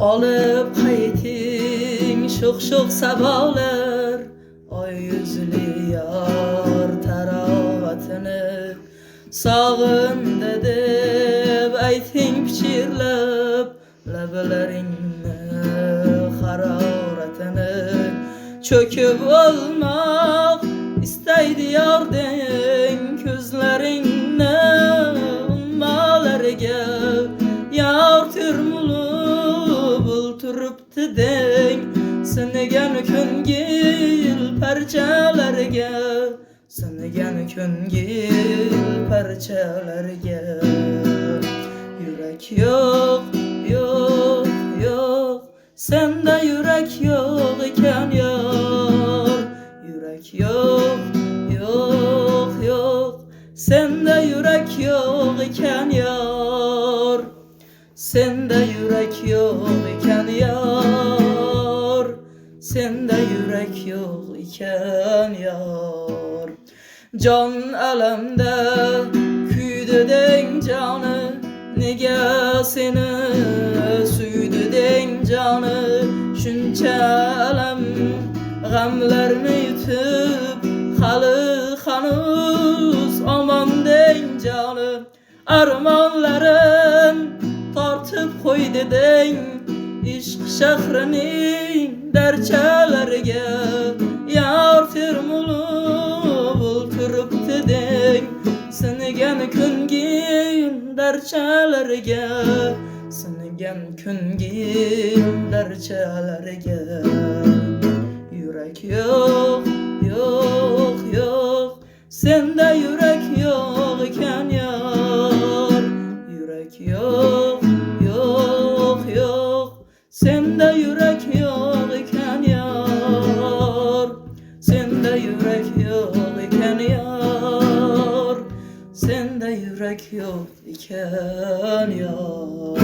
Alıp qayting şoq sabolar Oy yüzlü yar taravatini Sağın deb ayting pichirlab Lablaringni haroratini Cho'kib olmoq bulturibdi deng Sinigan ko'ngil parchalarga Sinigan ko'ngil parchalarga Yurak yo'q, yo'q, yo'q Senda yurak yo'q ekan yor Yurak yo'q, yo'q, yo'q Senda yurak yo'q ekan yor Sende yürek yok iken yar. Sende yürek yok iken yar. Can alemde küydü den canı Nige seni süydü den canı. Şunça alem Gamlerini yutup Halı hanız aman den canı. Armanların tartıp koy dedin İşq şahrinin derçelerge Yar firmulu bulturup dedin Sinigen küngin derçelerge Sinigen küngin derçelerge Yürek yok, yok, yok Sende yürek yar Sende yürek yok iken yar